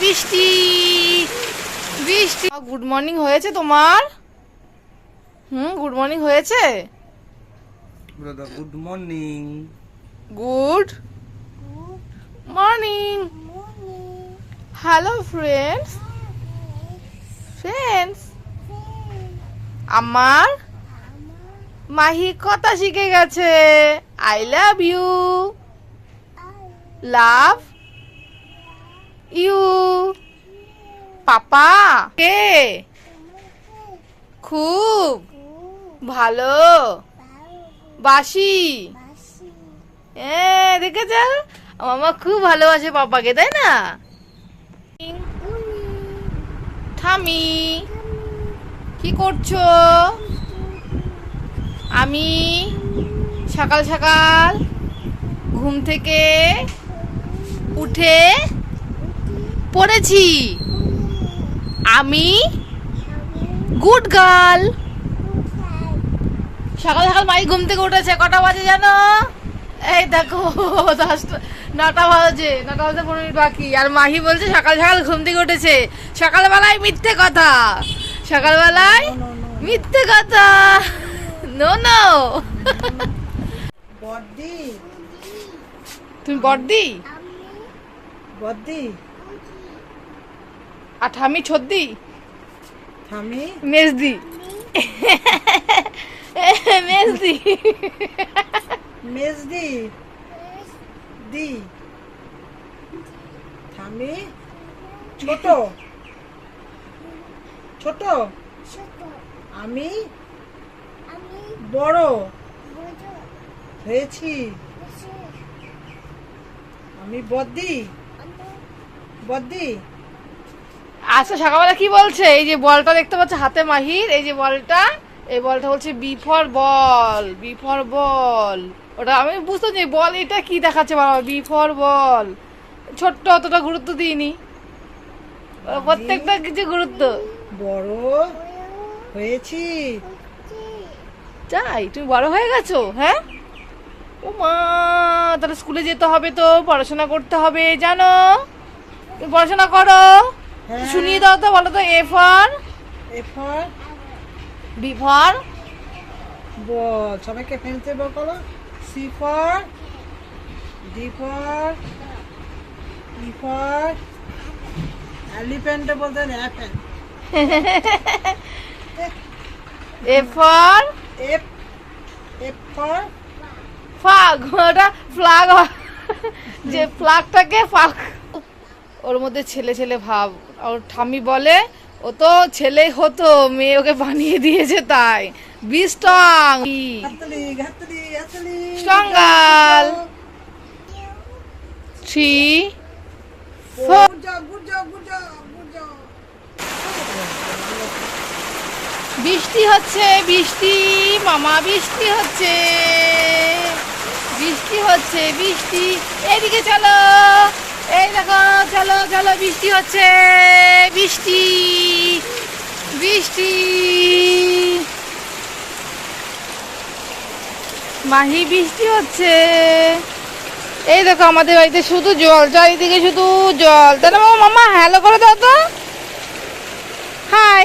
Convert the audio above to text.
বৃষ্টি বৃষ্টি। Good morning হয়েছে তোমার? হুম গুড মর্নিং হয়েছে? Brother good morning good morning. Hello friends. Friends. আমার মাহি কথা শিখে গেছে। I love you. Love you পাপা? কে? খুব ভালো। বাসি? এ দেখেছ? মামা খুব ভালোবাসে পাপাকে, তাই না? থামি কি করছ? আমি সকাল সকাল ঘুম থেকে উঠে পড়েছি। আমি গুড গার্ল। সকাল সকাল মাই ঘুম থেকে উঠেছে কটা বাজে জানো? এই দেখো দশটা নটা বাজে নটা বাজে পনেরো মিনিট বাকি। আর মাহি বলছে সকাল সকাল ঘুম থেকে উঠেছে। সকালবেলায় মিথ্যে কথা। সকালবেলায় মিথ্যে কথা। নো নো তুমি বড়দি? বদ্দি আর ঠামি ছদ্দি? থামি মেজদি। মেজদি। মেজদি? দি। থামি ছোট? ছোট? আমি? বড়? হয়েছি? আমি বদ্দি? বদ্দি? আচ্ছা সকালবেলা কি বলছে? এই যে বলটা দেখতে পাচ্ছে হাতে মাহির এই যে বলটা এই বলটা বলছে B for ball B for ball ওটা আমি বুঝতে পারছি বল এটা কি দেখাচ্ছে? বাবা বি ফর বল ছোট্ট অতটা গুরুত্ব দিইনি। প্রত্যেকটা কিছু গুরুত্ব। বড় হয়েছি। যাই তুমি বড় হয়ে গেছো হ্যাঁ? ও মা তাহলে স্কুলে যেতে হবে তো পড়াশোনা করতে হবে জানো? তুমি পড়াশোনা করো। শুনিয়ে দাও তো বলো তো এ ফর এরপর বি ফর বল সবাইকে ফেলতে বলো C for D for E for এলিফ্যান্টে বলতে apple A for F F for ফাগ ওটা ফ্লাগ যে ফ্লাগটাকে ফাগ ওর মধ্যে ছেলে ছেলে ভাব। ওর ঠামি বলে ও তো ছেলে হতো মেয়ে ওকে বানিয়ে দিয়েছে তাই। Be strong. Three four. বৃষ্টি হচ্ছে বৃষ্টি মামা বৃষ্টি হচ্ছে। বৃষ্টি হচ্ছে বৃষ্টি। এদিকে চলো। এই দেখো, চলো চলো, বৃষ্টি হচ্ছে, বৃষ্টি বৃষ্টি। মাহি, বৃষ্টি হচ্ছে। এই দেখো, আমাদের বাড়িতে শুধু জল, চারিদিকে শুধু জল। তাহলে মামা হ্যালো করে দাও তো। হাই